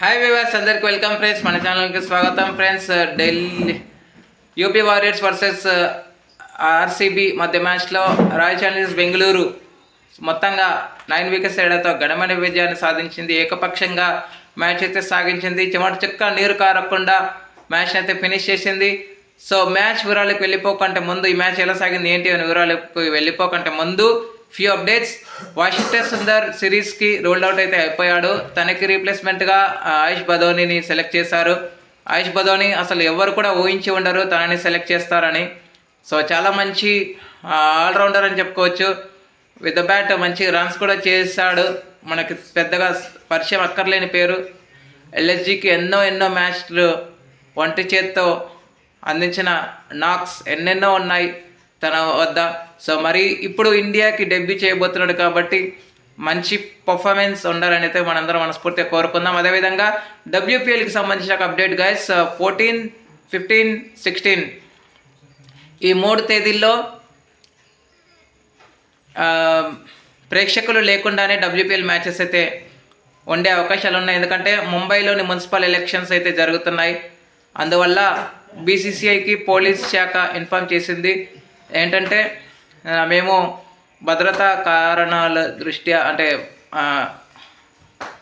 Hi viewers అందరికి welcome friends మన ఛానల్కి స్వాగతం friends Delhi UP Warriors versus RCB మధ్య మ్యాచ్లో రాయల్ ఛాలెంజర్స్ బెంగళూరు మొత్తంగా నైన్ వికెట్స్ తేడాతో ఘనమైన విజయాన్ని సాధించింది. ఏకపక్షంగా మ్యాచ్ అయితే సాగించింది. చివరి చుక్క నీరు కారకుండా మ్యాచ్ అయితే ఫినిష్ చేసింది. సో మ్యాచ్ వివరాలకు వెళ్ళిపోకంటే ముందు ఈ మ్యాచ్ ఎలా సాగింది ఏంటి అని వివరాలకు వెళ్ళిపోకంటే ముందు ఫ్యూ అప్డేట్స్ వాషింగ్టన్ సుందర్ సిరీస్కి రోల్డ్ అవుట్ అయితే అయిపోయాడు. తనకి రీప్లేస్మెంట్గా ఆయుష్ బదోనిని సెలెక్ట్ చేశారు. ఆయుష్ బదోని అసలు ఎవరు కూడా ఊహించి ఉండరు తనని సెలెక్ట్ చేస్తారని. సో చాలా మంచి ఆల్రౌండర్ అని చెప్పుకోవచ్చు. విత్ బ్యాట్ మంచి రన్స్ కూడా చేశాడు. మనకి పెద్దగా పరిచయం అక్కర్లేని పేరు. ఎల్ఎస్జికి ఎన్నో ఎన్నో మ్యాచ్లు ఒంటి చేత్తో అందించిన నాక్స్ ఎన్నెన్నో ఉన్నాయి. తన వద్ద. సో మరి ఇప్పుడు ఇండియాకి డెబ్యూ చేయబోతున్నాడు కాబట్టి మంచి పర్ఫార్మెన్స్ ఉండాలని అయితే మనందరం మనస్ఫూర్తిగా కోరుకుందాం. అదేవిధంగా డబ్ల్యూపీఎల్కి సంబంధించిన ఒక update guys fourteen fifteen sixteen ఈ మూడు తేదీల్లో uh, ప్రేక్షకులు లేకుండానే డబ్ల్యూపీఎల్ మ్యాచెస్ అయితే ఉండే అవకాశాలు ఉన్నాయి. ఎందుకంటే ముంబైలోని మున్సిపల్ ఎలక్షన్స్ అయితే జరుగుతున్నాయి. అందువల్ల బీసీసీఐకి పోలీస్ శాఖ ఇన్ఫామ్ చేసింది. ఏంటంటే మేము భద్రతా కారణాల దృష్ట్యా అంటే కల్పించలేకపోతున్నాం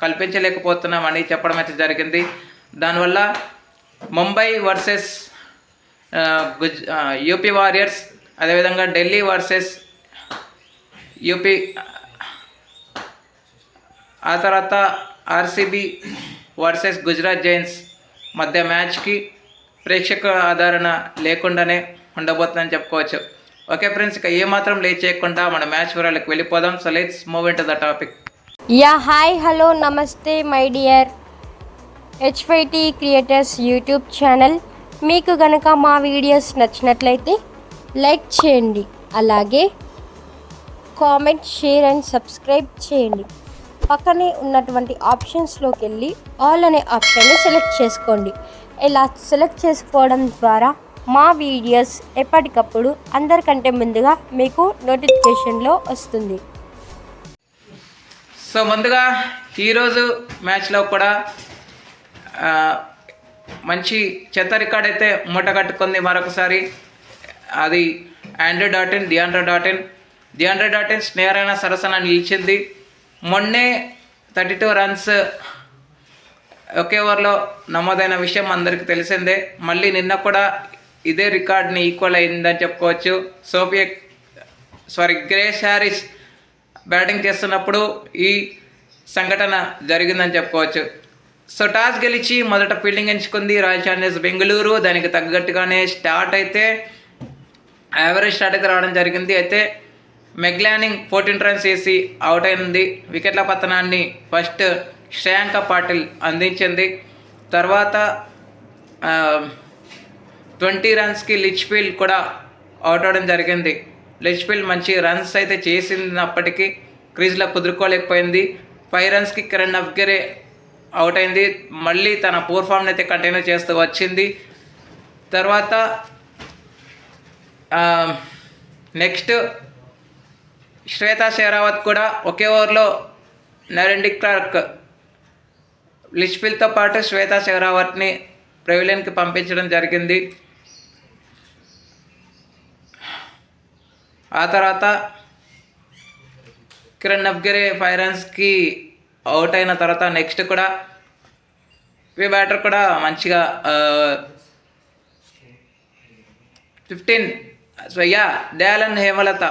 కల్పించలేకపోతున్నామని చెప్పడం అయితే జరిగింది. దానివల్ల ముంబై వర్సెస్ గుజ్ యూపీ వారియర్స్ అదేవిధంగా ఢిల్లీ వర్సెస్ యూపీ ఆ తర్వాత ఆర్సీబీ వర్సెస్ గుజరాత్ జైన్స్ మధ్య మ్యాచ్కి ప్రేక్షక ఆదరణ లేకుండానే ఉండబోతుందని చెప్పుకోవచ్చు. ఓకే ఫ్రెండ్స్ ఇక ఏమాత్రం లేట్ చేయకుండా మన మ్యాచ్ వివరాలకు వెళ్ళిపోదాం. So let's move into the topic. Yeah hi hello namaste my dear HYT creators YouTube channel. మీకు గనక మా వీడియోస్ నచ్చినట్లయితే లైక్ చేయండి. అలాగే కామెంట్ షేర్ అండ్ సబ్స్క్రైబ్ చేయండి. పక్కనే ఉన్నటువంటి ఆప్షన్స్లోకి వెళ్ళి ఆల్ అనే ఆప్షన్ని సెలెక్ట్ చేసుకోండి. ఇలా సెలెక్ట్ చేసుకోవడం ద్వారా మా వీడియోస్ ఎప్పటికప్పుడు అందరికంటే ముందుగా మీకు నోటిఫికేషన్లో వస్తుంది. సో ముందుగా ఈరోజు మ్యాచ్లో కూడా మంచి చెత్త రికార్డ్ అయితే మూట కట్టుకుంది మరొకసారి. అది Deandra Dottin Deandra Dottin Deandra Dottin స్నేహరైన సరసన నిలిచింది. మొన్నే థర్టీ టూ రన్స్ ఒకే ఓవర్లో నమోదైన విషయం అందరికీ తెలిసిందే. మళ్ళీ నిన్న కూడా ఇదే రికార్డ్ని ఈక్వల్ అయిందని చెప్పుకోవచ్చు. Sophia sorry Grace Harris batting చేస్తున్నప్పుడు ఈ సంఘటన జరిగిందని చెప్పుకోవచ్చు. సో టాస్ గెలిచి మొదట ఫీల్డింగ్ ఎంచుకుంది రాయల్ ఛాలెంజర్స్ బెంగళూరు. దానికి తగ్గట్టుగానే స్టార్ట్ అయితే యావరేజ్ స్టార్ట్ అయితే రావడం జరిగింది. అయితే మెగ్లానింగ్ ఫోర్టీన్ రన్స్ వేసి అవుట్ అయింది. వికెట్ల పతనాన్ని ఫస్ట్ శ్రేయాంక పాటిల్ అందించింది. తర్వాత ట్వంటీ రన్స్కి లిచ్ఫీల్డ్ కూడా అవుట్ అవడం జరిగింది. లిచ్ఫీల్డ్ మంచి రన్స్ అయితే చేసినప్పటికీ క్రీజ్లో కుదురుకోలేకపోయింది. ఫైవ్ రన్స్కి కిరణ్ అఫ్గరే అవుట్ అయింది. మళ్ళీ తన పూర్ ఫామ్ని అయితే కంటిన్యూ చేస్తూ వచ్చింది. తర్వాత నెక్స్ట్ శ్వేతా షేరావత్ కూడా ఒకే ఓవర్లో నరెండి క్లార్క్ లిచ్ఫీల్డ్తో పాటు శ్వేతా షేరావత్ని ప్రెవిలియన్కి పంపించడం జరిగింది. ఆ తర్వాత కిరణ్ నబ్గరే ఫైవ్ రన్స్కి అవుట్ అయిన తర్వాత నెక్స్ట్ కూడా ఈ బ్యాటర్ కూడా మంచిగా fifteen so yeah Hemalatha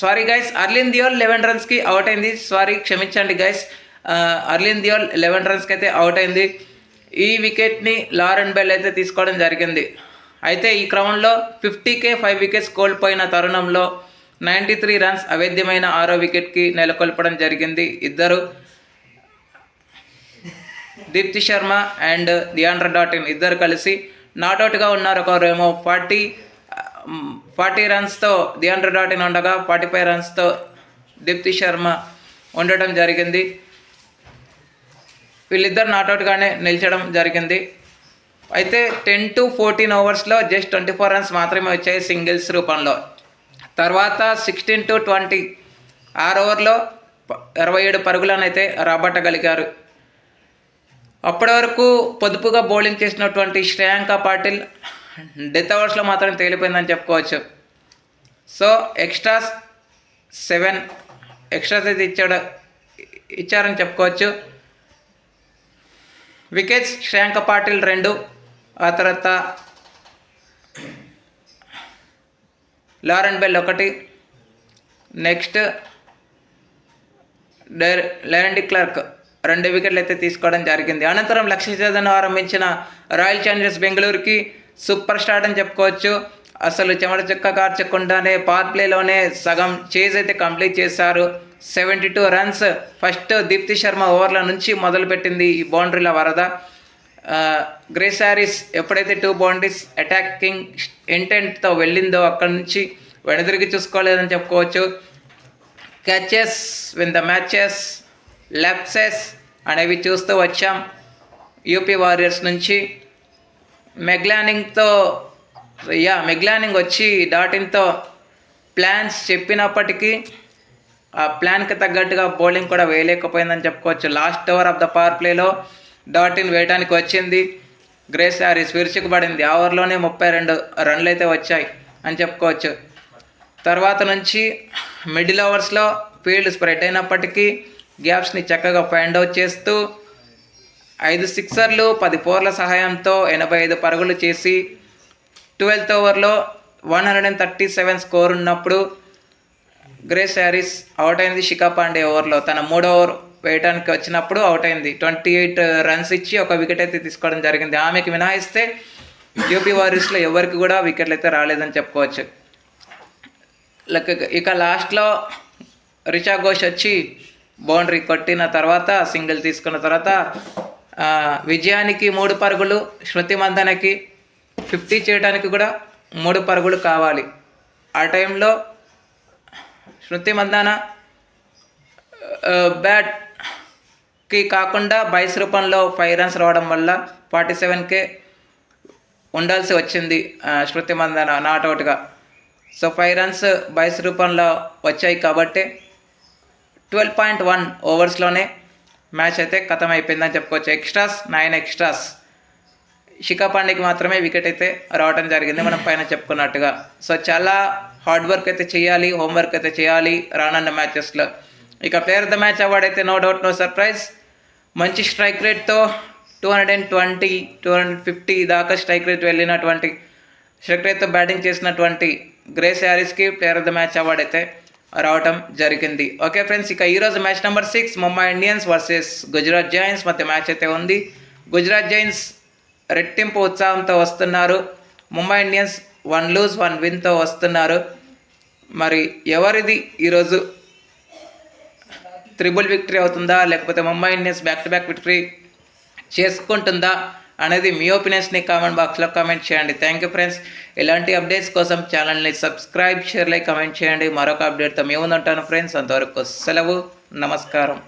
sorry guys Harleen Deol eleven రన్స్కి out అయింది. సారీ క్షమించండి గైస్ అర్లిన్ దియోల్ లెవెన్ రన్స్కి అయితే అవుట్ అయింది. ఈ వికెట్ని లారెన్ బెల్ అయితే తీసుకోవడం జరిగింది. అయితే ఈ క్రమంలో ఫిఫ్టీకే ఫైవ్ వికెట్స్ కోల్పోయిన తరుణంలో నైంటీ త్రీ రన్స్ అవేద్యమైన ఆరో వికెట్కి నెలకొల్పడం జరిగింది. ఇద్దరు Deepti Sharma and Deandra Dottin ఇద్దరు కలిసి నాట్అవుట్గా ఉన్నారు. ఒకరేమో ఫార్టీ ఫార్టీ రన్స్తో దియాండ్ర డాట్ ఇన్ ఉండగా ఫార్టీ ఫైవ్ రన్స్తో దీప్తి శర్మ ఉండటం జరిగింది. వీళ్ళిద్దరు నాట్అవుట్గానే నిలిచడం జరిగింది. అయితే టెన్ టు ఫోర్టీన్ అవర్స్లో జస్ట్ ట్వంటీ ఫోర్ రన్స్ మాత్రమే వచ్చాయి సింగిల్స్ రూపంలో. తర్వాత సిక్స్టీన్ టు ట్వంటీ ఆరు ఓవర్లో ప- ఇరవై ఏడు పరుగులనైతే రాబట్టగలిగారు. అప్పటి వరకు పొదుపుగా బౌలింగ్ చేసినటువంటి శ్రేయాంక పాటిల్ డెత్ అవర్స్లో మాత్రం తేలిపోయిందని చెప్పుకోవచ్చు. సో ఎక్స్ట్రాస్ సెవెన్ ఎక్స్ట్రాస్ అయితే ఇచ్చాడు ఇచ్చారని చెప్పుకోవచ్చు. వికెట్స్ శ్రేయాంక పాటిల్ రెండు ఆ తర్వాత లారెన్ బెల్ ఒకటి. నెక్స్ట్ డైర్ లెరండి క్లర్క్ రెండు వికెట్లు అయితే తీసుకోవడం జరిగింది. అనంతరం లక్ష్య చేదన్ ఆరంభించిన రాయల్ ఛాలెంజర్స్ బెంగళూరుకి సూపర్ స్టార్ట్ అని చెప్పుకోవచ్చు. అసలు చెమట చెక్క కార్చకుండానే పార్ ప్లేలోనే సగం చేజ్ అయితే కంప్లీట్ చేశారు. Seventy two runs first Deepti Sharma ఓవర్ల నుంచి మొదలుపెట్టింది ఈ బౌండరీల వరద. ఆ, ఎప్పుడైతే టూ బౌండరీస్ అటాకింగ్ ఇంటెంట్తో వెళ్ళిందో అక్కడి నుంచి వెనుదిరిగి చూసుకోలేదని చెప్పుకోవచ్చు. Catches win the matches lapses అనేవి చూస్తూ వచ్చాం. యూపీ వారియర్స్ నుంచి మెగ్లానింగ్తో యా మెగ్లానింగ్ వచ్చి డాటింగ్తో ప్లాన్స్ చెప్పినప్పటికీ ఆ ప్లాన్కి తగ్గట్టుగా బౌలింగ్ కూడా వేయలేకపోయిందని చెప్పుకోవచ్చు. Last over of the power ప్లేలో డాట్ ఇన్ వేయడానికి వచ్చింది. గ్రేస్ శారీస్ విరుచుకుపడింది ఆ ఓవర్లోనే ముప్పై రెండు రన్లు అయితే వచ్చాయి అని చెప్పుకోవచ్చు. తర్వాత నుంచి మిడిల్ ఓవర్స్లో ఫీల్డ్ స్ప్రెడ్ అయినప్పటికీ గ్యాప్స్ని చక్కగా ఫైండ్ అవుట్ చేస్తూ ఐదు సిక్సర్లు పది ఫోర్ల సహాయంతో ఎనభై ఐదు పరుగులు చేసి ట్వెల్త్ ఓవర్లో one hundred and thirty seven score ఉన్నప్పుడు గ్రేస్ హ్యారిస్ అవుట్ అయింది శిఖా పాండే ఓవర్లో. తన మూడో ఓవర్ వేయడానికి వచ్చినప్పుడు అవుట్ అయింది. ట్వంటీ ఎయిట్ రన్స్ ఇచ్చి ఒక వికెట్ అయితే తీసుకోవడం జరిగింది. ఆమెకి మినహాయిస్తే యూపీ వారియర్స్లో ఎవరికి కూడా వికెట్లు అయితే రాలేదని చెప్పుకోవచ్చు. లైక్ ఇక లాస్ట్లో రిషా ఘోష్ వచ్చి బౌండరీ కొట్టిన తర్వాత సింగిల్ తీసుకున్న తర్వాత విజయానికి మూడు పరుగులు శృతి మందనకి ఫిఫ్టీ చేయడానికి కూడా మూడు పరుగులు కావాలి. ఆ టైంలో శృతి మందన బ్యాట్ కి కాకుండా బైస్ రూపంలో ఫైవ్ రన్స్ రావడం వల్ల ఫార్టీ సెవెన్కే ఉండాల్సి వచ్చింది శృతి మందన నాట్అవుట్గా సో ఫైవ్ రన్స్ బైస్ రూపంలో వచ్చాయి కాబట్టి ట్వెల్వ్ పాయింట్ వన్ ఓవర్స్లోనే మ్యాచ్ అయితే ఖతం అయిపోయిందని చెప్పుకోవచ్చు. Extras nine extras. శిఖా పాండేకి మాత్రమే వికెట్ అయితే రావడం జరిగింది మనం పైన చెప్పుకున్నట్టుగా. సో చాలా హార్డ్ వర్క్ అయితే చేయాలి హోంవర్క్ అయితే చేయాలి రానున్న మ్యాచెస్లో. ఇక ప్లేయర్ ద మ్యాచ్ అవార్డ్ అయితే నో డౌట్ నో సర్ప్రైజ్. మంచి strike రేట్తో two hundred and twenty two hundred fifty దాకా స్ట్రైక్ రేట్ వెళ్ళినటువంటి స్ట్రైక్ రేట్తో బ్యాటింగ్ చేసినటువంటి Grace హ్యారిస్కి player of the match award అయితే రావటం జరిగింది. ఓకే ఫ్రెండ్స్ ఇక ఈరోజు match number six Mumbai Indians versus Gujarat Giants మధ్య మ్యాచ్ అయితే ఉంది. గుజరాత్ జైన్స్ రెట్టింపు ఉత్సాహంతో వస్తున్నారు. Mumbai Indians one lose one విన్తో వస్తున్నారు. మరి ఎవరిది ఈరోజు త్రిబుల్ విక్టరీ అవుతుందా? లేకపోతే Mumbai Indians back to back victory చేసుకుంటుందా? అనేది మీ ఒపీనియన్స్ని కామెంట్ బాక్స్లో కామెంట్ చేయండి. థ్యాంక్ యూ ఫ్రెండ్స్ ఇలాంటి అప్డేట్స్ కోసం ఛానల్ని సబ్స్క్రైబ్ షేర్ లైక్ కామెంట్ చేయండి. మరొక అప్డేట్తో మేము ఉంటాను ఫ్రెండ్స్ అంతవరకు సెలవు. నమస్కారం.